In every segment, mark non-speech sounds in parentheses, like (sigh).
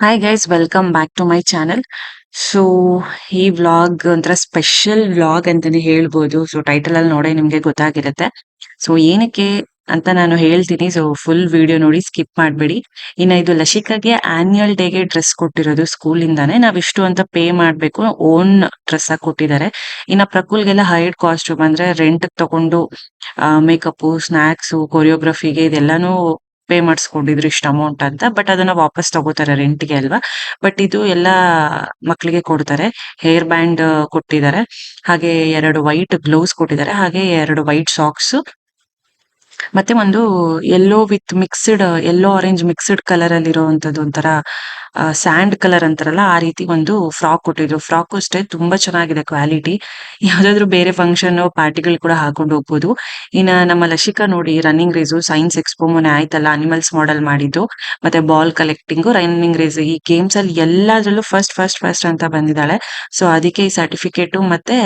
Hi guys welcome back to my channel so ಈ vlog ಒಂಥರ special vlog ಅಂತಾನೆ ಹೇಳ್ಬೋದು. ಸೊ ಟೈಟಲ್ ಅಲ್ಲಿ ನೋಡೇ ನಿಮ್ಗೆ ಗೊತ್ತಾಗಿರುತ್ತೆ. ಸೊ ಏನಕ್ಕೆ ಅಂತ ನಾನು ಹೇಳ್ತೀನಿ. ಸೊ ಫುಲ್ ವಿಡಿಯೋ ನೋಡಿ ಸ್ಕಿಪ್ ಮಾಡಬೇಡಿ. ಇನ್ನ ಇದು ಲಶಿಕಾಗೆ ಆನ್ಯುವಲ್ ಡೇಗೆ ಡ್ರೆಸ್ ಕೊಟ್ಟಿರೋದು ಸ್ಕೂಲ್ ಇಂದಾನೆ. ನಾವ್ ಇಷ್ಟು ಅಂತ ಪೇ ಮಾಡ್ಬೇಕು. ಓನ್ ಡ್ರೆಸ್ ಆಗಿ ಕೊಟ್ಟಿದ್ದಾರೆ. ಇನ್ನ ಪ್ರಕುಲ್ಗೆಲ್ಲ ಹೈಡ್ ಕಾಸ್ಟ್ಯೂಮ್ ಅಂದ್ರೆ ರೆಂಟ್ ತಗೊಂಡು ಮೇಕಪ್ ಸ್ನಾಕ್ಸ್ ಕೊರಿಯೋಗ್ರಫಿಗೆ ಇದೆಲ್ಲಾನು ಪೇ ಮಾಡಿಸ್ಕೊಂಡಿದ್ರು ಇಷ್ಟು ಅಮೌಂಟ್ ಅಂತ ಬಟ್ ಅದನ್ನ ವಾಪಸ್ ತಗೋತಾರೆ ರೆಂಟ್ಗೆ ಅಲ್ವಾ? ಬಟ್ ಇದು ಎಲ್ಲ ಮಕ್ಕಳಿಗೆ ಕೊಡ್ತಾರೆ ಹೇರ್ ಬ್ಯಾಂಡ್ ಕೊಟ್ಟಿದ್ದಾರೆ, ಹಾಗೆ ಎರಡು ವೈಟ್ ಗ್ಲೌಸ್ ಕೊಟ್ಟಿದ್ದಾರೆ, ಹಾಗೆ ಎರಡು ವೈಟ್ ಸಾಕ್ಸ್ ಮತ್ತೆ ಒಂದು yellow with mixed yellow orange mixed colour ಅಲ್ಲಿ ಇರುವಂತದ್ದು ಒಂಥರ ಸ್ಯಾಂಡ್ ಕಲರ್ ಅಂತಾರಲ್ಲ, ಆ ರೀತಿ ಒಂದು ಫ್ರಾಕ್ ಕೊಟ್ಟಿದ್ರು. ಫ್ರಾಕ್ ಅಷ್ಟೇ ತುಂಬಾ ಚೆನ್ನಾಗಿದೆ ಕ್ವಾಲಿಟಿ ಯಾವ್ದಾದ್ರು ಬೇರೆ ಫಂಕ್ಷನ್ ಪಾರ್ಟಿಗಳು ಕೂಡ ಹಾಕೊಂಡು ಹೋಗ್ಬೋದು. ಇನ್ನ ನಮ್ಮ ಲಶಿಕಾ ನೋಡಿ ರನ್ನಿಂಗ್ ರೇಸು ಸೈನ್ಸ್ ಎಕ್ಸ್ಪೋ ಮೊನ್ನೆ ಆಯ್ತಲ್ಲ ಅನಿಮಲ್ಸ್ ಮಾಡೆಲ್ ಮಾಡಿದ್ದು. ಮತ್ತೆ ಬಾಲ್ ಕಲೆಕ್ಟಿಂಗ್ ರನ್ನಿಂಗ್ ರೇಸ್ ಈ ಗೇಮ್ಸ್ ಅಲ್ಲಿ ಎಲ್ಲಾದ್ರಲ್ಲೂ ಫಸ್ಟ್ ಫಸ್ಟ್ ಫಸ್ಟ್ ಅಂತ ಬಂದಿದ್ದಾಳೆ. ಸೊ ಅದಕ್ಕೆ ಈ ಸರ್ಟಿಫಿಕೇಟ್ ಮತ್ತೆ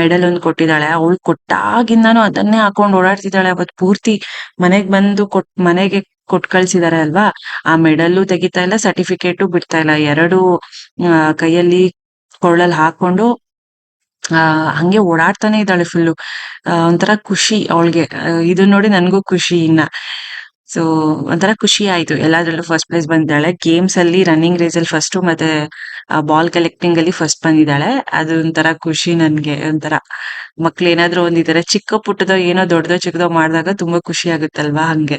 ಮೆಡಲ್ ಒಂದು ಕೊಟ್ಟಿದ್ದಾಳೆ. ಅವಳು ಕೊಟ್ಟಾಗಿಂದಾನು ಅದನ್ನೇ ಹಾಕೊಂಡು ಓಡಾಡ್ತಿದ್ದಾಳೆ ಅವತ್ ಪೂರ್ತಿ ಮನೆಗ್ ಬಂದು ಕೊಟ್, ಮನೆಗೆ ಕೊಟ್ ಕಳ್ಸಿದಾರೆ ಅಲ್ವಾ? ಆ ಮೆಡಲ್ಲು ತೆಗಿತಾ ಇಲ್ಲ ಸರ್ಟಿಫಿಕೇಟು ಬಿಡ್ತಾ ಇಲ್ಲ. ಎರಡು ಕೈಯಲ್ಲಿ ಕೊಳ್ಳಲ್ ಹಾಕೊಂಡು, ಆ, ಹಂಗೆ ಓಡಾಡ್ತಾನೆ ಇದ್ದಾಳೆ ಫುಲ್ಲು ಒಂಥರ ಖುಷಿ ಅವಳಿಗೆ. ಇದನ್ನ ನೋಡಿ ನನ್ಗೂ ಖುಷಿ ಇನ್ನ. ಸೊ ಒಂಥರ ಖುಷಿ ಆಯ್ತು. ಎಲ್ಲಾದ್ರಲ್ಲೂ ಫಸ್ಟ್ ಪ್ರೈಸ್ ಬಂದಿದ್ದಾಳೆ. ಗೇಮ್ಸ್ ಅಲ್ಲಿ ರನ್ನಿಂಗ್ ರೇಸ್ ಅಲ್ಲಿ ಫಸ್ಟ್ ಮತ್ತೆ ಬಾಲ್ ಕಲೆಕ್ಟಿಂಗ್ ಅಲ್ಲಿ ಫಸ್ಟ್ ಬಂದಿದ್ದಾಳೆ. ಅದು ಒಂಥರ ಖುಷಿ ನನ್ಗೆ, ಒಂಥರ. ಮಕ್ಳು ಏನಾದ್ರು ಒಂದ್ ಈ ತರ ಚಿಕ್ಕ ಪುಟ್ಟದೋ ಏನೋ ದೊಡ್ಡದೋ ಚಿಕ್ಕದೋ ಮಾಡಿದಾಗ ತುಂಬಾ ಖುಷಿ ಆಗುತ್ತಲ್ವಾ ಹಂಗೆ.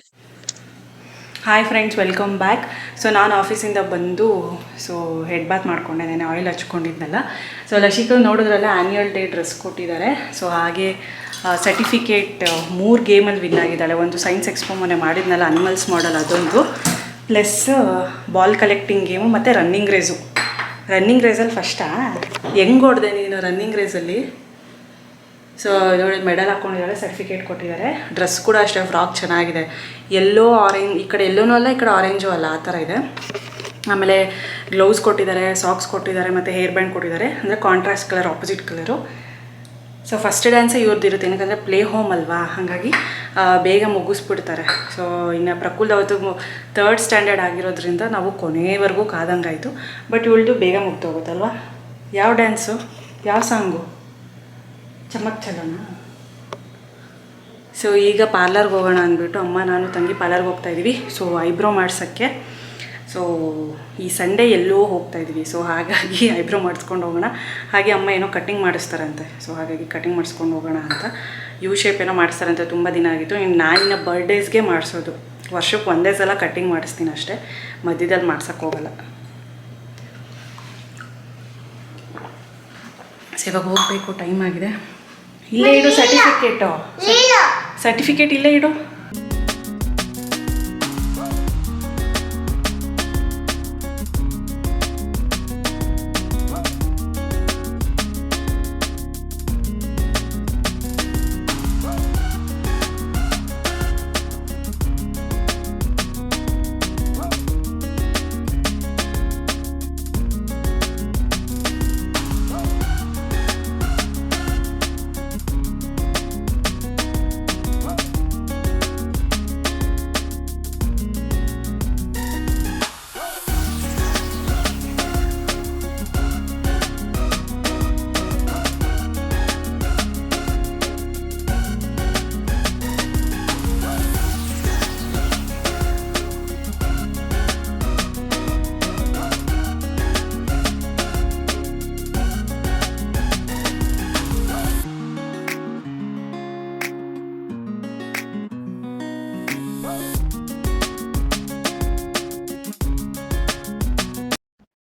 Hi friends welcome back so ನಾನು ಆಫೀಸಿಂದ ಬಂದು ಸೊ ಹೆಡ್ ಬ್ಯಾಕ್ ಮಾಡ್ಕೊಂಡಿದ್ದೇನೆ ಆಯಿಲ್ ಹಚ್ಕೊಂಡಿದ್ದೆನಲ್ಲ ಸೊ ಲಶಿಕಲ್ ನೋಡಿದ್ರಲ್ಲ ಆ್ಯನ್ಯುವಲ್ ಡೇ ಡ್ರೆಸ್ ಕೊಟ್ಟಿದ್ದಾರೆ. ಸೊ ಹಾಗೆ ಸರ್ಟಿಫಿಕೇಟ್ ಮೂರು ಗೇಮಲ್ಲಿ ವಿನ್ ಆಗಿದ್ದಾಳೆ. ಒಂದು ಸೈನ್ಸ್ ಎಕ್ಸ್ಪೋ ಮೊನ್ನೆ ಮಾಡಿದ್ನಲ್ಲ ಅನಿಮಲ್ಸ್ ಮಾಡಲ್ ಅದೊಂದು. ಪ್ಲಸ್ ಬಾಲ್ ಕಲೆಕ್ಟಿಂಗ್ ಗೇಮು ಮತ್ತು ರನ್ನಿಂಗ್ ರೇಸು ರನ್ನಿಂಗ್ ರೇಸಲ್ಲಿ ಫಸ್ಟಾ ಹೆಂಗೆ ಹೊಡೆದೆ ನೀನು ರನ್ನಿಂಗ್ ರೇಸಲ್ಲಿ ಸೊ ನೋಡಿ ಮೆಡಲ್ ಹಾಕ್ಕೊಂಡಿದ್ದಾರೆ ಸರ್ಟಿಫಿಕೇಟ್ ಕೊಟ್ಟಿದ್ದಾರೆ. ಡ್ರೆಸ್ ಕೂಡ ಅಷ್ಟೇ ಫ್ರಾಕ್ ಚೆನ್ನಾಗಿದೆ. ಎಲ್ಲೋ ಆರೆಂಜ್ ಈ ಕಡೆ ಎಲ್ಲೋನೂ ಅಲ್ಲ, ಈ ಕಡೆ ಆರೆಂಜು ಅಲ್ಲ, ಆ ಥರ ಇದೆ. ಆಮೇಲೆ ಗ್ಲೌಸ್ ಕೊಟ್ಟಿದ್ದಾರೆ ಸಾಕ್ಸ್ ಕೊಟ್ಟಿದ್ದಾರೆ, ಮತ್ತು ಹೇರ್ ಬ್ಯಾಂಡ್ ಕೊಟ್ಟಿದ್ದಾರೆ. ಅಂದರೆ contrast colour opposite colour so first ಡ್ಯಾನ್ಸೇ ಇವ್ರದ್ದು ಇರುತ್ತೆ ಏನಕ್ಕಂದರೆ ಪ್ಲೇ ಹೋಮ್ ಅಲ್ವಾ? ಹಾಗಾಗಿ ಬೇಗ ಮುಗಿಸ್ಬಿಡ್ತಾರೆ. ಸೊ ಇನ್ನು ಪ್ರಕುಲ್ ಅವತ್ತು ತರ್ಡ್ ಸ್ಟ್ಯಾಂಡರ್ಡ್ ಆಗಿರೋದ್ರಿಂದ ನಾವು ಕೊನೆವರೆಗೂ ಕಾದಂಗಾಯಿತು. ಬಟ್ ಇವಳ್ದು ಬೇಗ ಮುಗ್ದೋಗುತ್ತಲ್ವಾ ಯಾವ ಡ್ಯಾನ್ಸು ಯಾವ ಸಾಂಗು ಚಮಕ್ ಚಲೋಣ ಸೊ ಈಗ ಪಾರ್ಲರ್ಗೆ ಹೋಗೋಣ ಅಂದ್ಬಿಟ್ಟು ಅಮ್ಮ, ನಾನು ತಂಗಿ ಪಾರ್ಲರ್ಗೆ ಹೋಗ್ತಾ ಇದ್ದೀವಿ ಸೊ ಐಬ್ರೋ ಮಾಡ್ಸೋಕ್ಕೆ. ಸೊ ಈ ಸಂಡೇ ಎಲ್ಲೋ ಹೋಗ್ತಾ ಇದ್ವಿ. ಸೊ ಹಾಗಾಗಿ (laughs) ಐಬ್ರೋ ಮಾಡಿಸ್ಕೊಂಡು ಹೋಗೋಣ. ಹಾಗೆ ಅಮ್ಮ ಏನೋ ಕಟ್ಟಿಂಗ್ ಮಾಡಿಸ್ತಾರಂತೆ. ಸೊ ಹಾಗಾಗಿ ಕಟ್ಟಿಂಗ್ ಮಾಡಿಸ್ಕೊಂಡು ಹೋಗೋಣ ಅಂತ. ಯು ಶೇಪ್ ಏನೋ ಮಾಡಿಸ್ತಾರಂತೆ. ತುಂಬ ದಿನ ಆಗಿತ್ತು. ಇನ್ನು ನಾನಿನ ಬರ್ಡೇಸ್ಗೆ ಮಾಡಿಸೋದು. ವರ್ಷಕ್ಕೆ ಒಂದೇ ಸಲ ಕಟ್ಟಿಂಗ್ ಮಾಡಿಸ್ತೀನಿ ಅಷ್ಟೇ. ಮಧ್ಯದಲ್ಲಿ ಮಾಡ್ಸೋಕ್ಕೆ ಹೋಗಲ್ಲ. ಸೊ ಇವಾಗ ಹೋಗಬೇಕು. ಟೈಮ್ ಆಗಿದೆ. ಇಲ್ಲೇ ಇಡು ಸರ್ಟಿಫಿಕೇಟು ಸರ್ಟಿಫಿಕೇಟ್ ಇಲ್ಲೇ ಇಡು.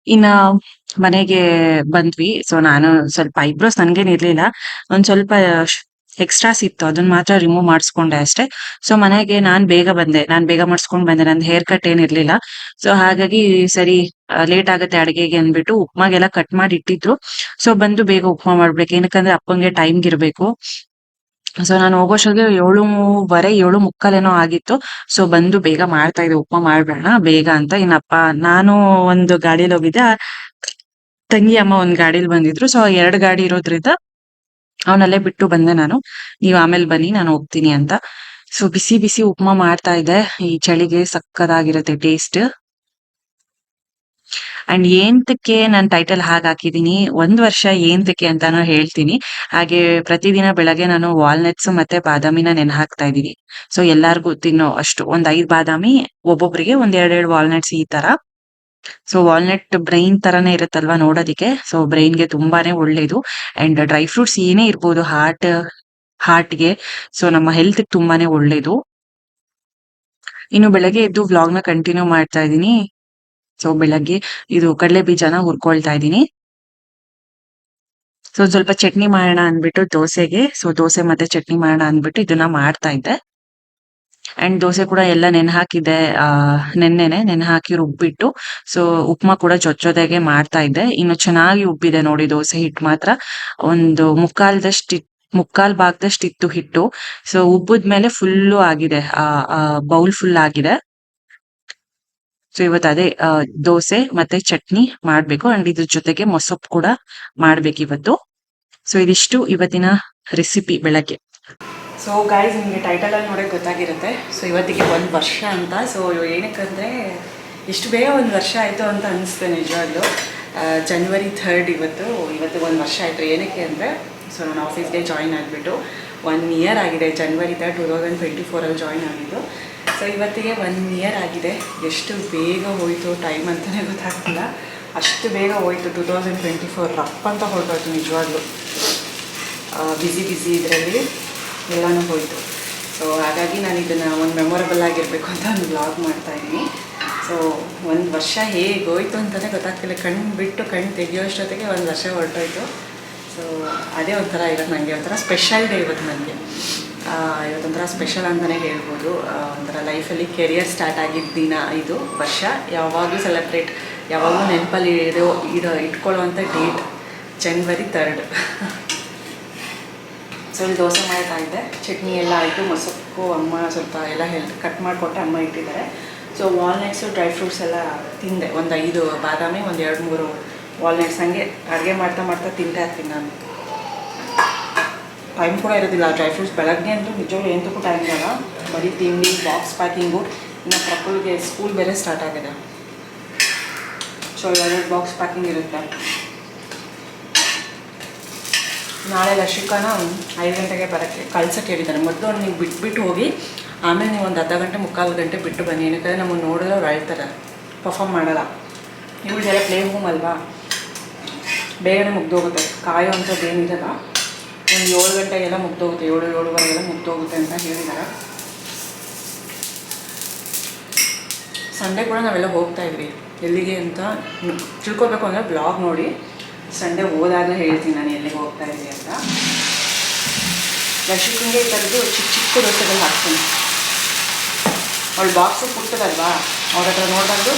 ಇನ್ನ ಮನೆಗೆ ಬಂದ್ವಿ. ಸೊ ನಾನು ಸ್ವಲ್ಪ ಐಬ್ರೋಸ್ ನನ್ಗೇನ್ ಇರ್ಲಿಲ್ಲ. ಒಂದ್ ಸ್ವಲ್ಪ ಎಕ್ಸ್ಟ್ರಾಸ್ ಇತ್ತು. ಅದನ್ನ ಮಾತ್ರ ರಿಮೂವ್ ಮಾಡಿಸ್ಕೊಂಡೆ ಅಷ್ಟೇ. ಸೊ ಮನೆಗೆ ನಾನ್ ಬೇಗ ಬಂದೆ. ನಾನ್ ಬೇಗ ಮಾಡಿಸ್ಕೊಂಡ್ ಬಂದೆ. ನಂದು ಹೇರ್ ಕಟ್ ಏನ್ ಇರ್ಲಿಲ್ಲ. ಸೊ ಹಾಗಾಗಿ ಸರಿ ಲೇಟ್ ಆಗುತ್ತೆ ಅಡಿಗೆಗೆ ಅಂದ್ಬಿಟ್ಟು ಉಪ್ಮಾಗೆಲ್ಲ ಕಟ್ ಮಾಡಿ ಇಟ್ಟಿದ್ರು. ಸೊ ಬಂದು ಬೇಗ ಉಪ್ಮಾ ಮಾಡ್ಬೇಕು. ಏನಕ್ಕಂದ್ರೆ ಅಪ್ಪಂಗೆ ಟೈಮ್ಗೆ ಇರ್ಬೇಕು ಸೊ ನಾನು ಹೋಗೋಷ್ಟೊತ್ತಿಗೆ ಏಳುವರೆ ಏಳು ಮುಕ್ಕಾಲೇನೋ ಆಗಿತ್ತು. ಸೊ ಬಂದು ಬೇಗ ಮಾಡ್ತಾ ಇದ್ದೆ. ಉಪ್ಮಾ ಮಾಡ್ಬೇಡ, ಬೇಗ ಅಂತ. ಇನ್ನಪ್ಪ ನಾನು ಒಂದು ಗಾಡಿಲಿ ಹೋಗಿದ್ದೆ. ತಂಗಿ, ಅಮ್ಮ ಒಂದ್ ಗಾಡಿಲಿ ಬಂದಿದ್ರು. ಸೊ ಎರಡ್ ಗಾಡಿ ಇರೋದ್ರಿಂದ ಅವನಲ್ಲೇ ಬಿಟ್ಟು ಬಂದೆ ನಾನು. ನೀವ್ ಆಮೇಲೆ ಬನ್ನಿ, ನಾನು ಹೋಗ್ತೀನಿ ಅಂತ. ಸೊ ಬಿಸಿ ಬಿಸಿ ಉಪ್ಮಾ ಮಾಡ್ತಾ ಇದ್ದೆ. ಈ ಚಳಿಗೆ ಸಕ್ಕದಾಗಿರುತ್ತೆ ಟೇಸ್ಟ್ ಅಂಡ್ ಏಂತಕ್ಕೆ ನಾನು ಟೈಟಲ್ ಹಾಗೆ ಹಾಕಿದೀನಿ? ಒಂದ್ ವರ್ಷ ಏಂತಕ್ಕೆ ಅಂತಾನು ಹೇಳ್ತೀನಿ. ಹಾಗೆ ಪ್ರತಿದಿನ ಬೆಳಗ್ಗೆ ನಾನು ವಾಲ್ನಟ್ಸ್ ಮತ್ತೆ ಬಾದಾಮಿನ ನೆನೆ ಹಾಕ್ತಾ ಇದ್ದೀನಿ. ಸೊ ಎಲ್ಲಾರ್ಗು ತಿನ್ನೋ ಅಷ್ಟು ಒಂದ್ ಐದ್ ಬಾದಾಮಿ, ಒಬ್ಬೊಬ್ರಿಗೆ ಒಂದ್ ಎರಡ್ ಎರಡ್ ವಾಲ್ನಟ್ಸ್ ಈ ತರ. ಸೊ ವಾಲ್ನಟ್ ಬ್ರೈನ್ ತರಾನೇ ಇರುತ್ತಲ್ವಾ ನೋಡೋದಿಕ್ಕೆ? ಸೊ ಬ್ರೈನ್ಗೆ ತುಂಬಾನೇ ಒಳ್ಳೇದು. ಅಂಡ್ ಡ್ರೈ ಫ್ರೂಟ್ಸ್ ಏನೇ ಇರ್ಬೋದು ಹಾರ್ಟ್ ಹಾರ್ಟ್ಗೆ ಸೊ ನಮ್ಮ ಹೆಲ್ತ್ ತುಂಬಾನೇ ಒಳ್ಳೇದು. ಇನ್ನು ಬೆಳಗ್ಗೆ ಎದ್ದು ವ್ಲಾಗ್ನ ಕಂಟಿನ್ಯೂ ಮಾಡ್ತಾ ಇದ್ದೀನಿ. ಸೊ ಬೆಳಗ್ಗೆ ಇದು ಕಡಲೆ ಬೀಜನ ಹುರ್ಕೊಳ್ತಾ ಇದ್ದೀನಿ. ಸೊ ಸ್ವಲ್ಪ ಚಟ್ನಿ ಮಾಡೋಣ ಅಂದ್ಬಿಟ್ಟು ದೋಸೆಗೆ. ಸೊ ದೋಸೆ ಮತ್ತೆ ಚಟ್ನಿ ಮಾಡೋಣ ಅಂದ್ಬಿಟ್ಟು ಇದನ್ನ ಮಾಡ್ತಾ ಇದ್ದೆ. ಅಂಡ್ ದೋಸೆ ಕೂಡ ಎಲ್ಲ ನೆನೆ ಹಾಕಿದ್ದೆ ಆ, ನೆನ್ನೆನೆ ನೆನೆ ಹಾಕಿ ರುಬ್ಬಿಟ್ಟು. ಸೊ ಉಪ್ಮಾ ಕೂಡ ಚೊಚ್ಚೋದಾಗೆ ಮಾಡ್ತಾ ಇದ್ದೆ. ಇನ್ನು ಚೆನ್ನಾಗಿ ಉಬ್ಬಿದೆ ನೋಡಿ ದೋಸೆ ಹಿಟ್ಟು ಮಾತ್ರ. ಒಂದು ಮುಕ್ಕಾಲ್ದಷ್ಟು ಮುಕ್ಕಾಲ್ ಭಾಗದಷ್ಟು ಇತ್ತು ಹಿಟ್ಟು. ಸೊ ಉಬ್ಬದ್ಮೇಲೆ ಫುಲ್ಲು ಆಗಿದೆ. ಆ ಬೌಲ್ ಫುಲ್ ಆಗಿದೆ. ಸೊ ಇವತ್ತು ಅದೇ ದೋಸೆ ಮತ್ತೆ ಚಟ್ನಿ ಮಾಡ್ಬೇಕು. ಅಂಡ್ ಇದ್ರ ಜೊತೆಗೆ ಮೊಸೊಪ್ಪು ಕೂಡ ಮಾಡ್ಬೇಕು ಇವತ್ತು. ಸೊ ಇದಿಷ್ಟು ಇವತ್ತಿನ ರೆಸಿಪಿ ಬೆಳಗ್ಗೆ. ಸೊ ಗಾಯ್ಸ್ ನಿಮಗೆ ಟೈಟಲ್ ಅಲ್ಲಿ ನೋಡೋಕೆ ಗೊತ್ತಾಗಿರುತ್ತೆ. ಸೊ ಇವತ್ತಿಗೆ ಒಂದು ವರ್ಷ ಅಂತ. ಸೊ ಏನಕ್ಕಂದ್ರೆ, ಇಷ್ಟು ಬೇಗ ಒಂದು ವರ್ಷ ಆಯಿತು ಅಂತ ಅನಿಸ್ತದೆ ನಿಜವಾಗ್ಲೂ. ಜನ್ವರಿ ಥರ್ಡ್ ಇವತ್ತು ಇವತ್ತು ಒಂದು ವರ್ಷ ಆಯಿತು. ಏನಕ್ಕೆ ಅಂದರೆ ಸೊ ನಾನು ಆಫೀಸ್ಗೆ ಜಾಯಿನ್ ಆಗಿಬಿಟ್ಟು ಒನ್ ಇಯರ್ ಆಗಿದೆ. January third two thousand twenty ಫೋರಲ್ಲಿ join ಆಗಿದ್ದು. ಸೊ ಇವತ್ತಿಗೆ ಒನ್ ಇಯರ್ ಆಗಿದೆ. ಎಷ್ಟು ಬೇಗ ಹೋಯಿತು ಟೈಮ್ ಅಂತಲೇ ಗೊತ್ತಾಗ್ತಿಲ್ಲ. ಅಷ್ಟು ಬೇಗ ಹೋಯಿತು ಟೂ ತೌಸಂಡ್ ಟ್ವೆಂಟಿ ಫೋರ್ ರಪ್ ಅಂತ ಹೊರಟೋಯ್ತು ನಿಜವಾಗ್ಲೂ. ಬ್ಯುಸಿ ಬ್ಯುಸಿ ಇದರಲ್ಲಿ ಎಲ್ಲನೂ ಹೋಯಿತು. ಸೊ ಹಾಗಾಗಿ ನಾನು ಇದನ್ನು ಒಂದು ಮೆಮೊರಬಲ್ ಆಗಿರಬೇಕು ಅಂತ ಒಂದು ಬ್ಲಾಗ್ ಮಾಡ್ತಾ ಇದ್ದೀನಿ. ಸೊ ಒಂದು ವರ್ಷ ಹೇಗೆ ಹೋಯಿತು ಅಂತಲೇ ಗೊತ್ತಾಗ್ತಿಲ್ಲ. ಕಣ್ಣು ಬಿಟ್ಟು ಕಣ್ಣು ತೆಗಿಯೋಷ್ಟೊತ್ತಿಗೆ ಒಂದು ವರ್ಷ ಹೊರಟೋಯ್ತು. ಸೊ ಅದೇ ಒಂಥರ ಇವತ್ತು ನನಗೆ ಒಂಥರ ಸ್ಪೆಷಲ್ ಡೇ ಇವತ್ತು ನನಗೆ. ಇವತ್ತೊಂಥರ ಸ್ಪೆಷಲ್ ಅಂತಲೇ ಹೇಳ್ಬೋದು. ಒಂಥರ ಲೈಫಲ್ಲಿ ಕೆರಿಯರ್ ಸ್ಟಾರ್ಟ್ ಆಗಿದ್ದ ದಿನ ಇದು, ವರ್ಷ. ಯಾವಾಗಲೂ ಸೆಲೆಬ್ರೇಟ್ ಯಾವಾಗಲೂ ನೆನಪಲ್ಲಿ ಇರೋ ಇರೋ, ಇಟ್ಕೊಳ್ಳುವಂಥ ಡೇಟ್ ಜನ್ವರಿ ತರ್ಡ್ ಸೊ ಇಲ್ಲಿ ದೋಸೆ ಮಾಡ್ತಾ ಇದ್ದೆ ಚಟ್ನಿ ಎಲ್ಲ ಆಯಿತು. ಮೊಸಕ್ಕು, ಅಮ್ಮ ಸ್ವಲ್ಪ ಎಲ್ಲ ಹೆಲ್ತ್ ಕಟ್ ಮಾಡಿಕೊಟ್ಟೆ ಅಮ್ಮ ಇಟ್ಟಿದ್ದಾರೆ. ಸೊ ವಾಲ್ನಟ್ಸು ಡ್ರೈ ಫ್ರೂಟ್ಸ್ ಎಲ್ಲ ತಿಂದೆ. ಒಂದು ಐದು ಬಾದಾಮಿ, ಒಂದು ಎರಡು ಮೂರು ವಾಲ್ನಟ್ಸ್ ಹಂಗೆ ಅಡುಗೆ ಮಾಡ್ತಾ ಮಾಡ್ತಾ ತಿಂತಾ ಇರ್ತೀನಿ ನಾನು. ಟೈಮ್ ಕೂಡ ಇರೋದಿಲ್ಲ. ಡ್ರೈ ಫ್ರೂಟ್ಸ್ ಬೆಳಗ್ಗೆ ಅಂತೂ ನಿಜವಾಗ್ಲೂ ಎಂತಕ್ಕೂ ಟೈಮ್ ಇರಲ್ಲ. ಬರೀ ತಿಂಡಿ ಬಾಕ್ಸ್ ಪ್ಯಾಕಿಂಗು ಇನ್ನು ಪ್ರಕೃತಿಗೆ ಸ್ಕೂಲ್ ಬೇರೆ ಸ್ಟಾರ್ಟ್ ಆಗಿದೆ. ಸೊ ಎರಡು ಬಾಕ್ಸ್ ಪ್ಯಾಕಿಂಗ್ ಇರುತ್ತೆ. ನಾಳೆ ಲಶಿಕಾನ ಐದು ಗಂಟೆಗೆ ಬರೋಕ್ಕೆ ಕಳ್ಸಕ್ಕೆ ಹೇಳಿದ್ದಾರೆ. ಮೊದಲು ನೀವು ಬಿಟ್ಬಿಟ್ಟು ಹೋಗಿ, ಆಮೇಲೆ ನೀವು ಒಂದು ಅರ್ಧ ಗಂಟೆ, ಮುಕ್ಕಾಲು ಗಂಟೆ ಬಿಟ್ಟು ಬನ್ನಿ. ಏನಕ್ಕೆ ನಮ್ಮನ್ನು ನೋಡಿದ್ರೆ ಅವ್ರು ಅಳ್ತಾರೆ. ಮಾಡೋಲ್ಲ ಮಾಡಲ್ಲ. ಇವಳಿಗೆಲ್ಲ ಪ್ಲೇ ಹೋಮ್ ಅಲ್ವಾ? ಬೇಗನೆ ಮುಗ್ದೋಗುತ್ತೆ. ಕಾಯೋ ಅಂಥದ್ದು ಏನಿರಲ್ಲ. ಒಂದು ಏಳು ಗಂಟೆಗೆಲ್ಲ ಮುಗ್ದೋಗುತ್ತೆ, ಏಳು, ಏಳುವರೆಗೆಲ್ಲ ಮುಗ್ದೋಗುತ್ತೆ ಅಂತ ಹೇಳಿದ್ದಾರೆ ಸಂಡೇ ಕೂಡ ನಾವೆಲ್ಲ ಹೋಗ್ತಾ ಇದ್ವಿ. ಎಲ್ಲಿಗೆ ಅಂತ ತಿಳ್ಕೊಬೇಕು ಅಂದರೆ ಬ್ಲಾಗ್ ನೋಡಿ. ಸಂಡೇ ಹೋದಾಗ ಹೇಳ್ತೀನಿ ನಾನು ಎಲ್ಲಿಗೆ ಹೋಗ್ತಾ ಇದ್ದೀನಿ ಅಂತ. ಲಕ್ಷ್ಮಿಗೆ ಕರೆದು ಚಿಕ್ಕ ಚಿಕ್ಕ ದೋಸೆಗಳು ಹಾಕ್ತೀನಿ. ಅವಳು ಬಾಕ್ಸು ಪುಟ್ಟದಲ್ವಾ? ಅವ್ರ ಹತ್ರ ನೋಡಿದಾಗ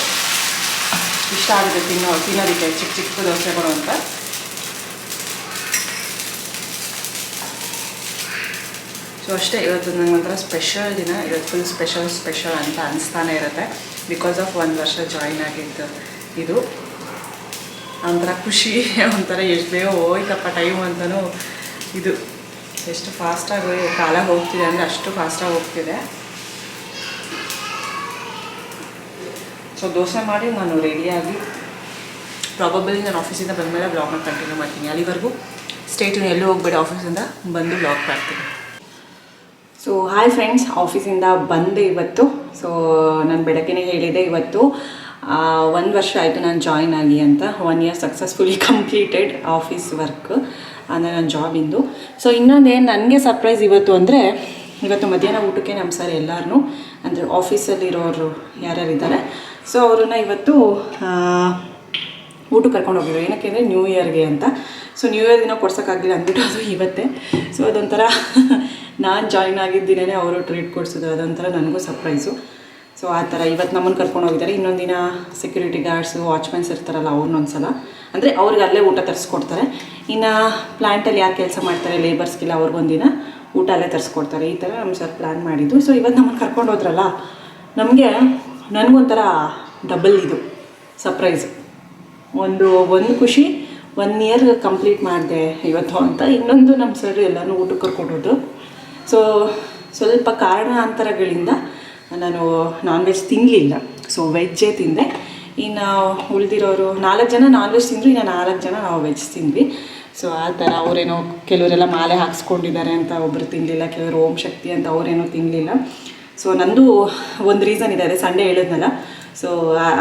ಇಷ್ಟ ಆಗುತ್ತೆ ತಿನ್ನೋ, ತಿನ್ನೋದಕ್ಕೆ ಚಿಕ್ಕ ಚಿಕ್ಕ ದೋಸೆಗಳು ಅಂತ. ಅಷ್ಟೇ, ಇವತ್ತು ನನಗೆ ಒಂಥರ ಸ್ಪೆಷಲ್ ದಿನ. ಇವತ್ತು ಫುಲ್ ಸ್ಪೆಷಲ್ ಸ್ಪೆಷಲ್ ಅಂತ ಅನಿಸ್ತಾನೆ ಇರುತ್ತೆ. ಬಿಕಾಸ್ ಆಫ್ ಒಂದು ವರ್ಷ ಜಾಯಿನ್ ಆಗಿದ್ದು ಇದು. ಒಂಥರ ಖುಷಿ, ಒಂಥರ ಎಷ್ಟು ಬೇಗ ಹೋಯ್ತಪ್ಪ ಟೈಮ್ ಅಂತಲೂ ಇದು. ಎಷ್ಟು ಫಾಸ್ಟಾಗಿ ಕಾಲ ಹೋಗ್ತಿದೆ ಅಂದರೆ ಅಷ್ಟು ಫಾಸ್ಟಾಗಿ ಹೋಗ್ತಿದೆ. ಸೊ ದೋಸೆ ಮಾಡಿ ನಾನು ರೆಡಿಯಾಗಿ ಪ್ರಾಬಬಲಿ ನಾನು ಆಫೀಸಿಂದ ಬಂದಮೇಲೆ ಬ್ಲಾಗ್ನ ಕಂಟಿನ್ಯೂ ಮಾಡ್ತೀನಿ. ಅಲ್ಲಿವರೆಗೂ ಸ್ಟೇಟ್ ಎಲ್ಲೂ ಹೋಗ್ಬೇಡಿ. ಆಫೀಸಿಂದ ಬಂದು ಬ್ಲಾಗ್ ಮಾಡ್ತೀನಿ. ಸೊ ಹಾಯ್ ಫ್ರೆಂಡ್ಸ್ ಆಫೀಸಿಂದ ಬಂದೆ ಇವತ್ತು. ಸೊ ನಾನು ಬೆಳಗ್ಗೆನೇ ಹೇಳಿದೆ ಇವತ್ತು ಒಂದು ವರ್ಷ ಆಯಿತು ನಾನು ಜಾಯ್ನ್ ಆಗಿ ಅಂತ. One year successfully completed office work ಅಂದರೆ ನನ್ನ ಜಾಬಿಂದು ಸೊ ಇನ್ನೊಂದೇನು ನನಗೆ ಸರ್ಪ್ರೈಸ್ ಇವತ್ತು ಅಂದರೆ, ಇವತ್ತು ಮಧ್ಯಾಹ್ನ ಊಟಕ್ಕೆ ನಮ್ಮ ಸರ್ ಎಲ್ಲರೂ ಅಂದರೆ ಆಫೀಸಲ್ಲಿರೋರು ಯಾರ್ಯಾರು ಇದ್ದಾರೆ. ಸೊ ಅವ್ರನ್ನ ಇವತ್ತು ಊಟಕ್ಕೆ ಕರ್ಕೊಂಡು ಹೋಗಿದ್ರು ಏನಕ್ಕೆ ಅಂದರೆ ನ್ಯೂ ಇಯರ್ಗೆ ಅಂತ. ಸೊ ನ್ಯೂ ಇಯರ್ ದಿನ ಕೊಡ್ಸೋಕ್ಕಾಗಿಲ್ಲ ಅಂದ್ಬಿಟ್ಟು ಅದು ಇವತ್ತೇ. ಸೊ ಅದೊಂಥರ (laughs) ನಾನು ಜಾಯಿನ್ ಆಗಿದ್ದೀನೇ ಅವರು ಟ್ರೀಟ್ ಕೊಡಿಸಿದ್ರು ಅದೊಂಥರ ನನಗೂ ಸರ್ಪ್ರೈಸು ಸೊ ಆ ಥರ ಇವತ್ತು ನಮ್ಮನ್ನು ಕರ್ಕೊಂಡು ಹೋಗಿದ್ದಾರೆ. ಇನ್ನೊಂದು ದಿನ ಸೆಕ್ಯೂರಿಟಿ ಗಾರ್ಡ್ಸು ವಾಚ್ಮೆನ್ಸ್ ಇರ್ತಾರಲ್ಲ ಅವ್ರನ್ನೊಂದ್ಸಲ ಅಂದರೆ ಅವ್ರಿಗೆ ಅಲ್ಲೇ ಊಟ ತರಿಸ್ಕೊಡ್ತಾರೆ. ಇನ್ನು ಪ್ಲ್ಯಾಂಟಲ್ಲಿ ಯಾರು ಕೆಲಸ ಮಾಡ್ತಾರೆ ಲೇಬರ್ಸ್ಗೆಲ್ಲ ಅವ್ರಿಗೊಂದಿನ ಊಟ ಅಲ್ಲೇ ತರಿಸ್ಕೊಡ್ತಾರೆ. ಈ ಥರ ನಮ್ಮ ಸರ್ ಪ್ಲ್ಯಾನ್ ಮಾಡಿದ್ದು. ಸೊ ಇವತ್ತು ನಮ್ಮನ್ನು ಕರ್ಕೊಂಡು ಹೋದ್ರಲ್ಲ, ನಮಗೆ ನನಗೊಂಥರ ಡಬಲ್ ಇದು ಸರ್ಪ್ರೈಸ್ ಒಂದು ಒಂದು ಖುಷಿ ಒನ್ ಇಯರ್ ಕಂಪ್ಲೀಟ್ ಮಾಡಿದೆ ಇವತ್ತು ಅಂತ. ಇನ್ನೊಂದು ನಮ್ಮ ಸರ್ ಎಲ್ಲರೂ ಊಟಕ್ಕೆ ಕರ್ಕೊಂಡೋದ್ರು ಸೊ ಸ್ವಲ್ಪ ಕಾರಣಾಂತರಗಳಿಂದ ನಾನು ನಾನ್ ವೆಜ್ ತಿನ್ನಲಿಲ್ಲ ಸೊ ವೆಜ್ಜೇ ತಿಂದೆ. ಇನ್ನು ಉಳಿದಿರೋರು ನಾಲ್ಕು ಜನ ನಾನ್ ವೆಜ್ ತಿಂದರು, ಇನ್ನು ನಾಲ್ಕು ಜನ ನಾವು ವೆಜ್ ತಿಂದ್ವಿ. ಸೊ ಆ ಥರ ಅವರೇನೋ ಕೆಲವರೆಲ್ಲ ಮಾಲೆ ಹಾಕ್ಸ್ಕೊಂಡಿದ್ದಾರೆ ಅಂತ ಒಬ್ಬರು ತಿನ್ನಲಿಲ್ಲ ಕೆಲವರು ಓಂ ಶಕ್ತಿ ಅಂತ ಅವರೇನೋ ತಿನ್ನಲಿಲ್ಲ ಸೊ ನಂದು ಒಂದು ರೀಸನ್ ಇದೆ, ಅದೇ ಸಂಡೇ ಹೇಳಿದ್ನಲ್ಲ. ಸೊ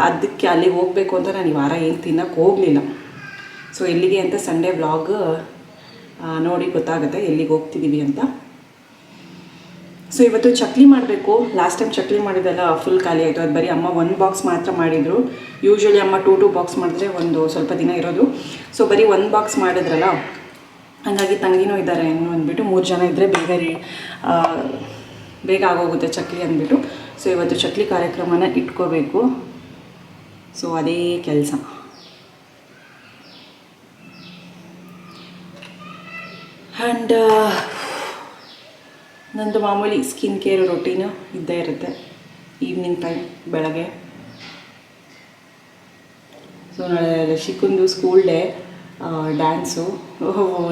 ಅದಕ್ಕೆ ಅಲ್ಲಿಗೆ ಹೋಗಬೇಕು ಅಂತ ನಾನು ಈ ವಾರ ಏನು ತಿನ್ನಕ್ಕೆ ಹೋಗಲಿಲ್ಲ. ಸೊ ಎಲ್ಲಿಗೆ ಅಂತ ಸಂಡೇ ವ್ಲಾಗ್ ನೋಡಿ ಗೊತ್ತಾಗುತ್ತೆ ಎಲ್ಲಿಗೆ ಹೋಗ್ತಿದ್ದೀವಿ ಅಂತ. ಸೊ ಇವತ್ತು ಚಕ್ಲಿ ಮಾಡಬೇಕು. ಲಾಸ್ಟ್ ಟೈಮ್ ಚಕ್ಲಿ ಮಾಡಿದ್ದೆಲ್ಲ ಫುಲ್ ಖಾಲಿ ಆಯಿತು. ಅದು ಬರೀ ಅಮ್ಮ ಒಂದು ಬಾಕ್ಸ್ ಮಾತ್ರ ಮಾಡಿದರು. ಯೂಶ್ವಲಿ ಅಮ್ಮ ಟೂ ಟೂ ಬಾಕ್ಸ್ ಮಾಡಿದ್ರೆ ಒಂದು ಸ್ವಲ್ಪ ದಿನ ಇರೋದು. ಸೊ ಬರೀ ಒಂದು ಬಾಕ್ಸ್ ಮಾಡಿದ್ರಲ್ಲ, ಹಾಗಾಗಿ ತಂಗಿನೂ ಇದ್ದಾರೆ ಇನ್ನು ಅಂದ್ಬಿಟ್ಟು ಮೂರು ಜನ ಇದ್ದರೆ ಬೇಗ ರೀ ಬೇಗ ಆಗೋಗುತ್ತೆ ಚಕ್ಲಿ ಅಂದ್ಬಿಟ್ಟು. ಸೊ ಇವತ್ತು ಚಕ್ಲಿ ಕಾರ್ಯಕ್ರಮನ ಇಟ್ಕೋಬೇಕು. ಸೊ ಅದೇ ಕೆಲಸ. ಆ್ಯಂಡ್ ನಂದು ಮಾಮೂಲಿ ಸ್ಕಿನ್ ಕೇರ್ ರೊಟೀನು ಇದ್ದೇ ಇರುತ್ತೆ. ಈವ್ನಿಂಗ್ ಟೈಮ್ ಬೆಳಗ್ಗೆ. ಸೊ ನಾಳೆ ರಶಿಕಂದು ಸ್ಕೂಲ್ ಡೇ ಡ್ಯಾನ್ಸು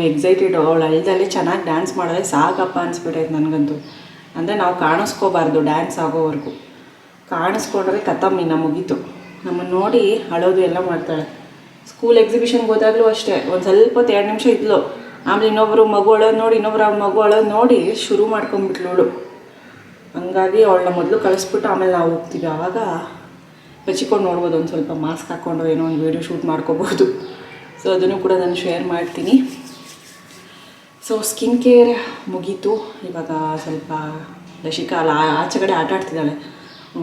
ಎಕ್ಸೈಟೆಡ್ ಅವಳು ಅಳ್ದಲ್ಲೇ ಚೆನ್ನಾಗಿ ಡ್ಯಾನ್ಸ್ ಮಾಡಿದ್ರೆ ಸಾಕಪ್ಪ ಅನ್ಸ್ಬಿಟ್ಟೈತೆ ನನಗಂತೂ. ಅಂದರೆ ನಾವು ಕಾಣಿಸ್ಕೋಬಾರ್ದು ಡ್ಯಾನ್ಸ್ ಆಗೋವರೆಗೂ. ಕಾಣಿಸ್ಕೊಂಡ್ರೆ ಕಥಮ್ ಇನ್ನು ಮುಗೀತು. ನಮ್ಮನ್ನು ನೋಡಿ ಅಳೋದು ಎಲ್ಲ ಮಾಡ್ತಾಳೆ. ಸ್ಕೂಲ್ ಎಕ್ಸಿಬಿಷನ್ಗೆ ಹೋದಾಗಲೂ ಅಷ್ಟೇ. ಒಂದು ಸ್ವಲ್ಪ ಎರಡು ನಿಮಿಷ ಇದ್ಲು. ಆಮೇಲೆ ಇನ್ನೊಬ್ಬರು ಮಗು ನೋಡಿ, ಇನ್ನೊಬ್ರು ಆ ಮಗು ನೋಡಿ ಶುರು ಮಾಡ್ಕೊಂಬಿಟ್ಲು ಅವಳು ಹಂಗಾಗಿ ಅವಳನ್ನ ಮೊದಲು ಕಳಿಸ್ಬಿಟ್ಟು ಆಮೇಲೆ ನಾವು ಹೋಗ್ತೀವಿ. ಆವಾಗ ಹಚ್ಚಿಕೊಂಡು ನೋಡ್ಬೋದು, ಒಂದು ಸ್ವಲ್ಪ ಮಾಸ್ಕ್ ಹಾಕ್ಕೊಂಡು ಏನೋ ಒಂದು ವೀಡಿಯೋ ಶೂಟ್ ಮಾಡ್ಕೋಬೋದು. ಸೊ ಅದನ್ನು ಕೂಡ ನಾನು ಶೇರ್ ಮಾಡ್ತೀನಿ. ಸೊ ಸ್ಕಿನ್ ಕೇರ್ ಮುಗೀತು. ಇವಾಗ ಸ್ವಲ್ಪ ಲಸಿಕಾ ಅಲ್ಲ ಆಚೆ ಕಡೆ ಆಟ ಆಡ್ತಿದ್ದಾಳೆ.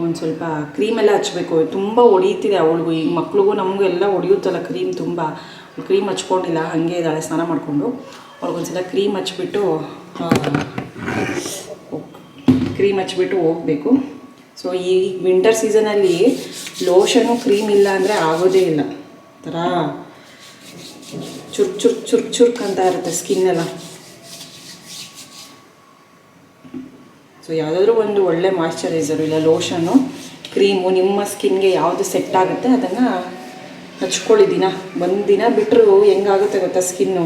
ಒಂದು ಸ್ವಲ್ಪ ಕ್ರೀಮೆಲ್ಲ ಹಚ್ಚಬೇಕು ತುಂಬ ಹೊಡಿತಿದೆ ಅವಳಿಗೂ. ಈಗ ಮಕ್ಳಿಗೂ ನಮಗೂ ಎಲ್ಲ ಹೊಡೆಯುತ್ತಲ್ಲ ಕ್ರೀಮ್ ತುಂಬ. ಕ್ರೀಮ್ ಹಚ್ಕೊಂಡಿಲ್ಲ, ಹಾಗೆ ಇದ್ದಾಳೆ, ಸ್ನಾನ ಮಾಡಿಕೊಂಡು. ಅವ್ರಿಗೊಂದ್ಸಲ ಕ್ರೀಮ್ ಹಚ್ಬಿಟ್ಟು ಕ್ರೀಮ್ ಹಚ್ಬಿಟ್ಟು ಹೋಗಬೇಕು. ಸೊ ಈ ವಿಂಟರ್ ಸೀಸನಲ್ಲಿ ಲೋಷನು ಕ್ರೀಮ್ ಇಲ್ಲ ಅಂದರೆ ಆಗೋದೇ ಇಲ್ಲ. ಥರ ಚುರ್ಕ್ ಚುರ್ಕ್ ಚುರ್ಕ್ ಚುರ್ಕ್ ಅಂತ ಇರುತ್ತೆ ಸ್ಕಿನ್ ಎಲ್ಲ. ಸೊ ಯಾವುದಾದ್ರೂ ಒಂದು ಒಳ್ಳೆ ಮಾಯಶ್ಚರೈಸರು ಇಲ್ಲ ಲೋಷನು ಕ್ರೀಮು ನಿಮ್ಮ ಸ್ಕಿನ್ಗೆ ಯಾವುದು ಸೆಟ್ ಆಗುತ್ತೆ, ಅದನ್ನು ಹಚ್ಕೊಳ್ಳಿ ದಿನ ಒಂದು ದಿನ ಬಿಟ್ಟರು ಹೆಂಗಾಗುತ್ತೆ ಗೊತ್ತಾ ಸ್ಕಿನ್ನು?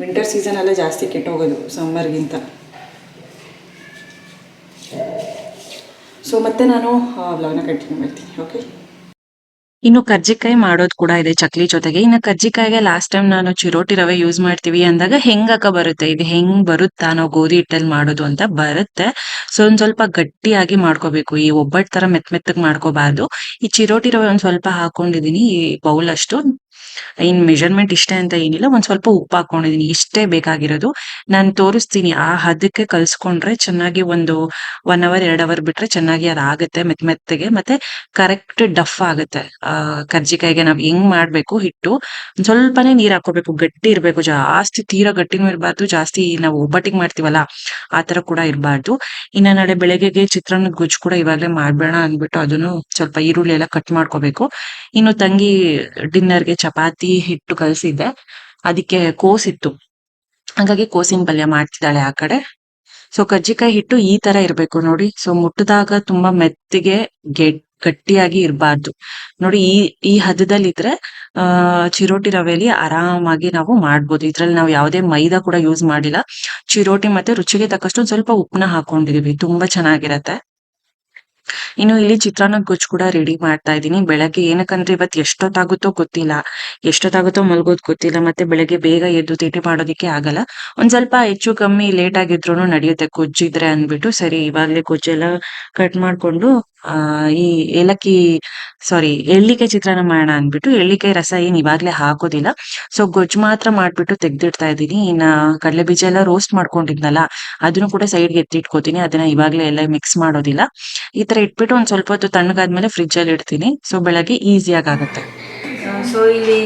ವಿಂಟರ್ ಸೀಸನಲ್ಲೇ ಜಾಸ್ತಿ ಕೆಟ್ಟೋಗೋದು ಸಮ್ಮರ್ಗಿಂತ ಸೊ ಮತ್ತೆ ನಾನು ವ್ಲಾಗ್ನ ಕಂಟಿನ್ಯೂ ಮಾಡ್ತೀನಿ ಓಕೆ ಇನ್ನು ಕರ್ಜಿಕಾಯಿ ಮಾಡೋದು ಕೂಡ ಇದೆ ಚಕ್ಲಿ ಜೊತೆಗೆ. ಇನ್ನು ಕರ್ಜಿಕಾಯಿಗೆ ಲಾಸ್ಟ್ ಟೈಮ್ ನಾನು ಚಿರೋಟಿ ರವೆ ಯೂಸ್ ಮಾಡ್ತೀವಿ ಅಂದಾಗ ಹೆಂಗಾಕ ಬರುತ್ತೆ? ಇದು ಹೆಂಗ್ ಬರುತ್ತಾ ನಾವು ಗೋಧಿ ಹಿಟ್ಟಲ್ಲಿ ಮಾಡೋದು ಅಂತ ಬರುತ್ತೆ. ಸೊ ಒಂದ್ ಸ್ವಲ್ಪ ಗಟ್ಟಿಯಾಗಿ ಮಾಡ್ಕೋಬೇಕು. ಈ ಒಬ್ಬಟ್ಟು ತರ ಮೆತ್ ಮೆತ್ತಗ್ ಮಾಡ್ಕೋಬಾರ್ದು. ಈ ಚಿರೋಟಿ ರವೆ ಒಂದ್ ಸ್ವಲ್ಪ ಹಾಕೊಂಡಿದೀನಿ. ಈ ಬೌಲ್ ಅಷ್ಟು. ಇನ್ ಮೆಜರ್ಮೆಂಟ್ ಇಷ್ಟೇ ಅಂತ ಏನಿಲ್ಲ, ಒಂದ್ ಸ್ವಲ್ಪ ಉಪ್ಪು ಹಾಕೊಂಡಿದೀನಿ, ಇಷ್ಟೇ ಬೇಕಾಗಿರೋದು. ನಾನು ತೋರಿಸ್ತೀನಿ, ಆ ಹದಕ್ಕೆ ಕಲ್ಸ್ಕೊಂಡ್ರೆ ಚೆನ್ನಾಗಿ ಒಂದು ಒನ್ ಅವರ್ ಎರಡ್ ಅವರ್ ಬಿಟ್ರೆ ಚೆನ್ನಾಗಿ ಅದಾಗುತ್ತೆ ಮೆತ್ ಮೆತ್ತಗೆ, ಮತ್ತೆ ಕರೆಕ್ಟ್ ಡಫ್ ಆಗುತ್ತೆ. ಆ, ಕರ್ಜಿಕಾಯಿಗೆ ನಾವ್ ಹೆಂಗ್ ಮಾಡ್ಬೇಕು ಹಿಟ್ಟು, ಒಂದ್ ಸ್ವಲ್ಪನೇ ನೀರ್ ಹಾಕೋಬೇಕು ಗಟ್ಟಿ ಇರ್ಬೇಕು, ಜಾಸ್ತಿ ತೀರಾ ಗಟ್ಟಿನೂ ಇರಬಾರ್ದು, ಜಾಸ್ತಿ ನಾವು ಒಬ್ಬಟ್ಟಿಗೆ ಮಾಡ್ತೀವಲ್ಲ, ಆ ತರ ಕೂಡ ಇರಬಾರ್ದು. ಇನ್ನ ನಾಳೆ ಬೆಳಗ್ಗೆಗೆ ಚಿತ್ರಾನ್ನದ ಗೊಜ್ಜು ಕೂಡ ಇವಾಗಲೇ ಮಾಡ್ಬೇಡ ಅಂದ್ಬಿಟ್ಟು ಅದನ್ನು ಸ್ವಲ್ಪ ಈರುಳ್ಳಿ ಎಲ್ಲ ಕಟ್ ಮಾಡ್ಕೋಬೇಕು. ಇನ್ನು ತಂಗಿ ಡಿನ್ನರ್ಗೆ ಚಪಾತಿ ಹಿಟ್ಟು ಕಲಸಿದ್ದೆ. ಅದಕ್ಕೆ ಕೋಸಿತ್ತು ಹಾಗಾಗಿ ಕೋಸಿನ ಪಲ್ಯ ಮಾಡ್ತಿದ್ದಾಳೆ ಆ ಕಡೆ. ಸೊ ಕಜ್ಜಿಕಾಯಿ ಹಿಟ್ಟು ಈ ತರ ಇರ್ಬೇಕು ನೋಡಿ. ಸೊ ಮುಟ್ಟಿದಾಗ ತುಂಬಾ ಮೆತ್ತಗೆ ಗೆಟ್ ಗಟ್ಟಿಯಾಗಿ ಇರಬಾರ್ದು. ನೋಡಿ, ಈ ಈ ಹದದಲ್ಲಿ ಇದ್ರೆ ಆ, ಚಿರೋಟಿ ರವೆಲಿ ಆರಾಮಾಗಿ ನಾವು ಮಾಡ್ಬೋದು. ಇದ್ರಲ್ಲಿ ನಾವು ಯಾವುದೇ ಮೈದಾ ಕೂಡ ಯೂಸ್ ಮಾಡಿಲ್ಲ. ಚಿರೋಟಿ ಮತ್ತೆ ರುಚಿಗೆ ತಕ್ಕಷ್ಟು ಸ್ವಲ್ಪ ಉಪ್ಪನ್ನ ಹಾಕೊಂಡಿದೀವಿ ತುಂಬಾ ಚೆನ್ನಾಗಿರತ್ತೆ. ಇನ್ನು ಇಲ್ಲಿ ಚಿತ್ರಾನ್ನದ ಗೊಜ್ಜು ಕೂಡ ರೆಡಿ ಮಾಡ್ತಾ ಇದ್ದೀನಿ. ಬೆಳಗ್ಗೆ ಏನಕ್ಕಂದ್ರೆ ಇವತ್ತು ಎಷ್ಟೊತ್ತಾಗುತ್ತೋ ಗೊತ್ತಿಲ್ಲ. ಎಷ್ಟೊತ್ತಾಗುತ್ತೋ ಮಲ್ಗೋದ್ ಗೊತ್ತಿಲ್ಲ. ಮತ್ತೆ ಬೆಳಗ್ಗೆ ಬೇಗ ಎದ್ದು ತಿಂಡಿ ಮಾಡೋದಿಕ್ಕೆ ಆಗಲ್ಲ. ಒಂದ್ ಸ್ವಲ್ಪ ಹೆಚ್ಚು ಕಮ್ಮಿ ಲೇಟ್ ಆಗಿದ್ರು ನಡೆಯುತ್ತೆ ಗೊಜ್ಜಿದ್ರೆ ಅಂದ್ಬಿಟ್ಟು. ಸರಿ, ಇವಾಗ್ಲೇ ಗೊಜ್ಜೆಲ್ಲ ಕಟ್ ಮಾಡ್ಕೊಂಡು ಆ, ಈ ಏಲಕ್ಕಿ ಸಾರಿ ಎಳ್ಳಿಕಾಯಿ ಚಿತ್ರಾನ್ನ ಮಾಡೋಣ ಅಂದ್ಬಿಟ್ಟು ಎಳ್ಳಿಕಾಯಿ ರಸ ಏನ್ ಇವಾಗ್ಲೇ ಹಾಕೋದಿಲ್ಲ. ಸೊ ಗೊಜ್ಜು ಮಾತ್ರ ಮಾಡ್ಬಿಟ್ಟು ತೆಗ್ದಿಡ್ತಾ ಇದ್ದೀನಿ. ಇನ್ನ ಕಡಲೆ ಬೀಜ ಎಲ್ಲ ರೋಸ್ಟ್ ಮಾಡ್ಕೊಂಡಿದ್ನಲ್ಲ, ಅದನ್ನು ಕೂಡ ಸೈಡ್ಗೆ ಎತ್ತಿಟ್ಕೋತೀನಿ. ಅದನ್ನ ಇವಾಗ್ಲೇ ಎಲ್ಲ ಮಿಕ್ಸ್ ಮಾಡೋದಿಲ್ಲ. ಈ ತರ ಇಟ್ಬಿಟ್ಟು ಒಂದ್ ಸ್ವಲ್ಪ ಹೊತ್ತು ತಣ್ಣಗಾದ್ಮೇಲೆ ಫ್ರಿಜ್ ಅಲ್ಲಿ ಇಡ್ತೀನಿ. ಸೊ ಬೆಳಗ್ಗೆ ಈಸಿಯಾಗಿ ಆಗುತ್ತೆ. ಸೊ ಇಲ್ಲಿ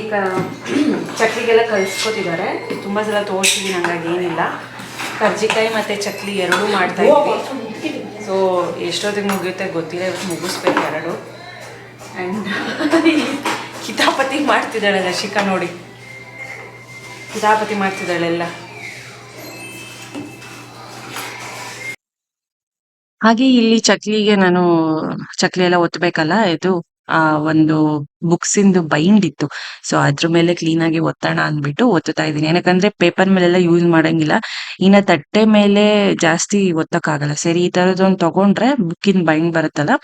ಚಕ್ಲಿಗೆಲ್ಲ ಕಲ್ಸ್ಕೊತಿದ್ದಾರೆ. ತುಂಬಾ ಸಲ ತೋರಿಸಿದ್ದೀನಿ ಹಂಗಾಗಿ ಏನಿಲ್ಲ. ಕರ್ಜಿಕಾಯಿ ಮತ್ತೆ ಚಕ್ಲಿ ಎರಡೂ ಮಾಡ್ತಾ ಇದ್ವಿ. ಸೊ ಎಷ್ಟೊತ್ತಿಗೆ ಮುಗಿಯುತ್ತೆ ಗೊತ್ತಿಲ್ಲ, ಇವತ್ತು ಮುಗಿಸ್ಬೇಕು ಎರಡು. ಆ್ಯಂಡ್ (laughs) ಕಿತಾಪತಿ ಮಾಡ್ತಿದ್ದಾಳೆ ರಶಿಕಾ ನೋಡಿ. ಕಿತಾಪತಿ ಮಾಡ್ತಿದ್ದಾಳೆಲ್ಲ ಹಾಗೆ ಇಲ್ಲಿ ಚಕ್ಲಿಗೆ ನಾನು, ಚಕ್ಲಿ ಎಲ್ಲ ಒತ್ತಬೇಕಲ್ಲ ಇದು. ಆ ಒಂದು ಬುಕ್ಸ್ ಇಂದು ಬೈಂಡ್ ಇತ್ತು. ಸೊ ಅದ್ರ ಮೇಲೆ ಕ್ಲೀನ್ ಆಗಿ ಒತ್ತೋಣ ಅಂದ್ಬಿಟ್ಟು ಒತ್ತುತ್ತಾ ಇದ್ದೀನಿ. ಏನಕ್ಕಂದ್ರೆ ಪೇಪರ್ ಮೇಲೆಲ್ಲ ಯೂಸ್ ಮಾಡಂಗಿಲ್ಲ. ಇನ್ನ ತಟ್ಟೆ ಮೇಲೆ ಜಾಸ್ತಿ ಒತ್ತಕ್ಕಾಗಲ್ಲ. ಸರಿ, ಈ ತರದೊಂದು ತಗೊಂಡ್ರೆ ಬುಕ್ಕಿನ ಬೈಂಡ್ ಬರುತ್ತಲ್ಲ,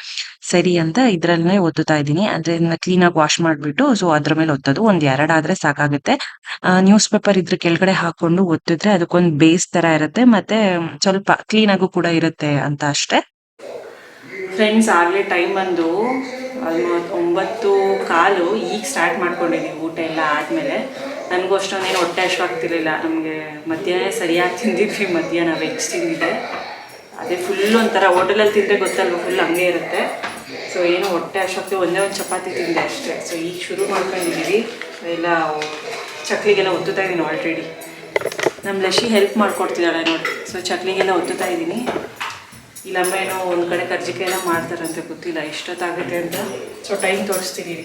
ಸರಿ ಅಂತ ಇದ್ರಲ್ಲೇ ಒತ್ತುತ್ತಾ ಇದ್ದೀನಿ. ಅಂದ್ರೆ ಕ್ಲೀನ್ ಆಗಿ ವಾಶ್ ಮಾಡ್ಬಿಟ್ಟು ಸೊ ಅದ್ರ ಮೇಲೆ ಒತ್ತೋದು. ಒಂದ್ ಎರಡಾದ್ರೆ ಸಾಕಾಗುತ್ತೆ. ನ್ಯೂಸ್ ಪೇಪರ್ ಇದ್ರ ಕೆಳಗಡೆ ಹಾಕೊಂಡು ಒತ್ತಿದ್ರೆ ಅದಕ್ಕೊಂದ್ ಬೇಸ್ ತರ ಇರುತ್ತೆ. ಮತ್ತೆ ಸ್ವಲ್ಪ ಕ್ಲೀನ್ ಆಗು ಕೂಡ ಇರುತ್ತೆ ಅಂತ ಅಷ್ಟೇ. ಫ್ರೆಂಡ್ಸ್ ಆಗ್ಲೇ ಟೈಮ್ ಬಂದು ಒಂಬತ್ತು ಕಾಲು ಈಗ ಸ್ಟಾರ್ಟ್ ಮಾಡ್ಕೊಂಡಿದ್ದೀವಿ ಊಟ ಎಲ್ಲ ಆದಮೇಲೆ. ನನಗೂ ಅಷ್ಟೊಂದೇನು ಹೊಟ್ಟೆ ಅಷ್ಟಾಗ್ತಿರ್ಲಿಲ್ಲ ನಮಗೆ ಮಧ್ಯಾಹ್ನ ಸರಿಯಾಗಿ ತಿಂದಿದ್ವಿ, ಮಧ್ಯಾಹ್ನ ವೆಜ್ ತಿಂದಿದ್ದೆ. ಅದೇ ಫುಲ್ ಒಂಥರ ಹೋಟೆಲಲ್ಲಿ ತಿಂದರೆ ಗೊತ್ತಲ್ವ ಫುಲ್ ಹಂಗೆ ಇರುತ್ತೆ. ಸೊ ಏನು ಹೊಟ್ಟೆ ಅಷ್ಟೊತ್ತು ಒಂದೇ ಒಂದು ಚಪಾತಿ ತಿಂದೆ ಅಷ್ಟೇ. ಸೊ ಈಗ ಶುರು ಮಾಡ್ಕೊಂಡಿದ್ದೀವಿ ಎಲ್ಲ ಚಕ್ಲಿಗೆಲ್ಲ ಒತ್ತುತ್ತಾ ಇದ್ದೀನಿ ಆಲ್ರೆಡಿ ನಮ್ಮ ಲಶಿ ಹೆಲ್ಪ್ ಮಾಡ್ಕೊಡ್ತಿದ್ದಾಳೆ ನೋಡಿ. ಸೊ ಚಕ್ಲಿಗೆಲ್ಲ ಒತ್ತುತ್ತಾ ಇದ್ದೀನಿ ಇಲ್ಲಮ್ಮ ಏನೋ ಒಂದು ಕಡೆ ಕರ್ಜಿಕಾಯಿ ಎಲ್ಲ ಮಾಡ್ತಾರಂತೆ ಗೊತ್ತಿಲ್ಲ ಎಷ್ಟೊತ್ತಾಗುತ್ತೆ ಅಂತ. ಸೊ ಟೈಮ್ ತೋರಿಸ್ತೀನಿ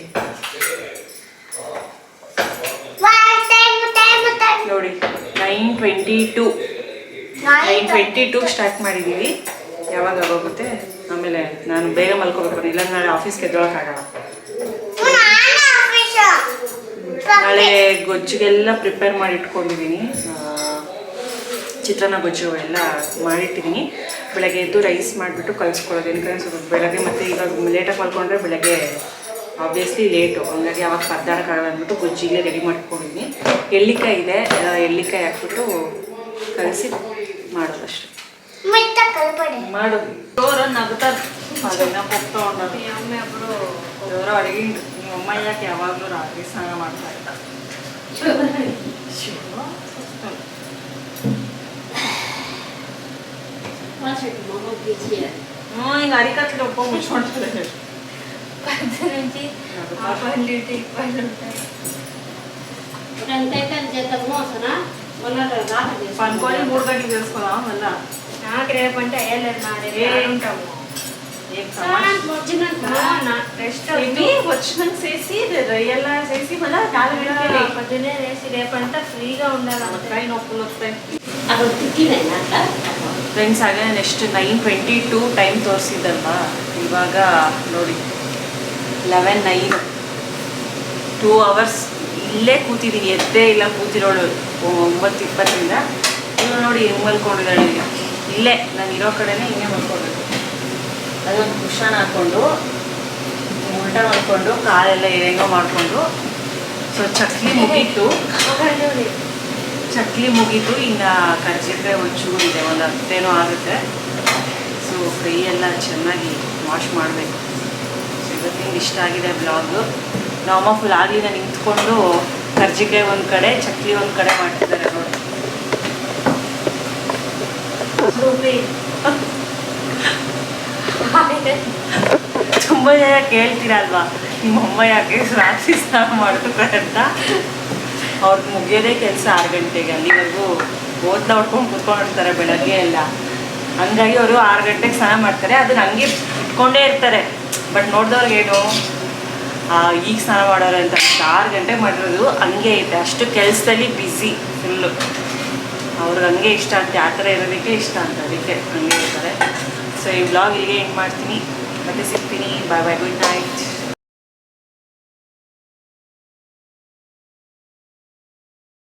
ನೋಡಿ nine twenty two nine twenty two start ಮಾಡಿದ್ದೀವಿ ಯಾವಾಗ ಆಗೋಗುತ್ತೆ ಆಮೇಲೆ ನಾನು ಬೇಗ ಮಲ್ಕೋಬೇಕು ಇಲ್ಲ ನಾಳೆ ಆಫೀಸ್ಗೆ ಎದ್ದೊಳಕ್ಕಾಗಲ್ಲ ನಾಳೆ ಗೊಜ್ಜಿಗೆಲ್ಲ ಪ್ರಿಪೇರ್ ಮಾಡಿ ಇಟ್ಕೊಂಡಿದ್ದೀನಿ ಚಿತ್ರಾನ್ನ ಗೊಜ್ಜು ಎಲ್ಲ ಮಾಡಿಟ್ಟಿದ್ದೀನಿ ಬೆಳಗ್ಗೆ ಎದ್ದು ರೈಸ್ ಮಾಡಿಬಿಟ್ಟು ಕಲಿಸ್ಕೊಳ್ಳೋದು. ಏನಕ್ಕೆ ಸ್ವಲ್ಪ ಬೆಳಗ್ಗೆ ಮತ್ತು ಇವಾಗ ಲೇಟಾಗಿ ಮಲ್ಕೊಂಡ್ರೆ ಬೆಳಗ್ಗೆ ಆಬ್ವಿಯಸ್ಲಿ ಲೇಟು ಹಂಗಾಗಿ ಅವಾಗ ಪದ್ದಾಡಕ್ಕಾಗಲ್ಲ ಅಂದ್ಬಿಟ್ಟು ಗೊಜ್ಜಿಗೆ ರೆಡಿ ಮಾಡ್ಕೊಂಡಿದ್ದೀನಿ ಎಳ್ಳಿಕಾಯಿ ಇದೆ. ಎಳ್ಳಿಕಾಯಿ ಹಾಕ್ಬಿಟ್ಟು ಕಲಸಿ ಮಾಡೋದಷ್ಟೇ ಮಾಡೋದು. ಜೋರ ನಗ್ತಾರೆ ಅದನ್ನ ಹೋಗ್ತಾ ಉಂಡದು ಜೋರ ಅಡಿಗೆ ನಿಮ್ಮ ಅಮ್ಮ ಯಾಕೆ ಯಾವಾಗಲೂ ರಾತ್ರಿ ಸ್ನಾನ ಮಾಡ್ತಾ ಇರ್ತಾರೆ 穿什么后贴切？ఇంకా అరికట్లు ముచ్చు ఉంటుంది పద్దు నుంచి ఆ పళ్ళు ఇటు ఈ పళ్ళు ఉంటాయి ఇప్పుడంతైతే మూడు గంటలు చేసుకున్నాం మళ్ళా నాకు రేపంటే అయ్యలేదు నా రేపు ఉంటాము రెస్ట్ ఇవి వచ్చినాక చేసి చేసి మళ్ళీ నాలుగు గంటలు పొద్దునే చేసి రేపంతా ఫ్రీగా ఉండాలి నొప్పులు వస్తాయి అక్కడ ಫ್ರೆಂಡ್ಸ್ ಹಾಗೆ next nine twenty two time ತೋರಿಸಿದ್ದಲ್ವಾ ಇವಾಗ ನೋಡಿ ಲೆವೆನ್ ನೈನ್ ಟೂ ಅವರ್ಸ್ ಇಲ್ಲೇ ಕೂತಿದ್ದೀನಿ ಎದ್ದೇ ಇಲ್ಲ ಕೂತಿರೋಳು. ಒಂಬತ್ತು, ಇಪ್ಪತ್ತರಿಂದ. ಇವಾಗ ನೋಡಿ ಹೆಂಗೆ ಮಲ್ಕೊಂಡಿದ್ದಾಳೆ. ಇಲ್ಲೇ, ನಾನು ಇರೋ ಕಡೆನೇ ಹಿಂಗೆ ಮಲ್ಕೊಬೇಕು ಅದೊಂದು ಕುಶನ್ ಹಾಕ್ಕೊಂಡು ಉಲ್ಟಾ ಮಾಡಿಕೊಂಡು, ಕಾಲೆಲ್ಲ ಏನೇನೋ ಮಾಡಿಕೊಂಡು, ಸೊ, ಚಕ್ಲಿ ಮುಗೀತು. ಚಕ್ಲಿ ಮುಗೀತು, ಇನ್ನು ಕರ್ಜಿಕಾಯಿ ಇದೆ, ಒಂದು ಹತ್ತೇನೋ ಆಗುತ್ತೆ. ಸೊ ಕೈ ಎಲ್ಲ ಚೆನ್ನಾಗಿ ವಾಶ್ ಮಾಡಬೇಕು. ಸೊ ಇವತ್ತಿನ ಇಷ್ಟ ಆಗಿದೆ ಬ್ಲಾಗು ನಮ್ಮ ಫುಲ್ ಆಗಲಿಲ್ಲ ನಿಂತ್ಕೊಂಡು ಕರ್ಜಿಕಾಯಿ ಒಂದು ಕಡೆ, ಚಕ್ಲಿ ಒಂದು ಕಡೆ ಮಾಡ್ತಿದ್ದಾರೆ ನೋಡಿ. ತುಂಬ ಜನ ಕೇಳ್ತೀರಲ್ವಾ ನಿಮ್ಮ ಅಮ್ಮ ಯಾಕೆ ರಾತ್ರಿ ಸ್ನಾನ ಮಾಡ್ತಾರೆ ಅಂತ? ಅವ್ರಿಗೆ ಮುಗಿಯೋದೇ ಕೆಲಸ ಆರು ಗಂಟೆಗೆ. ಅಲ್ಲಿವರೆಗೂ ಓದ್ತಾ ಹೊಡ್ಕೊಂಡು ಕುತ್ಕೊಂಡಿರ್ತಾರೆ ಬೆಳಗ್ಗೆ ಎಲ್ಲ. ಹಂಗಾಗಿ ಅವರು ಆರು ಗಂಟೆಗೆ ಸ್ನಾನ ಮಾಡ್ತಾರೆ. ಅದನ್ನ ಹಂಗೆ ಇಟ್ಕೊಂಡೇ ಇರ್ತಾರೆ. ಬಟ್ ನೋಡಿದವ್ರಿಗೇನು ಈಗ ಸ್ನಾನ ಮಾಡೋರು ಅಂತ ಆರು ಗಂಟೆಗೆ ಮಾಡಿರೋದು ಹಂಗೆ ಐತೆ. ಅಷ್ಟು ಕೆಲಸದಲ್ಲಿ ಬ್ಯುಸಿ ಫುಲ್ಲು ಅವ್ರಿಗೆ ಹಂಗೆ ಇಷ್ಟ ಅಂತ, ಆ ಥರ ಇರೋದಕ್ಕೆ ಇಷ್ಟ ಅಂತ. ಅದಕ್ಕೆ ಹಂಗೆ ಇರ್ತಾರೆ. ಸೊ ಈ ಬ್ಲಾಗ್ ಇಲ್ಲಿಗೆ ಎಂಡ್ ಮಾಡ್ತೀನಿ. ಮತ್ತೆ ಸಿಗ್ತೀನಿ. ಬಾಯ್ ಬಾಯ್ ಗುಡ್ ನೈಟ್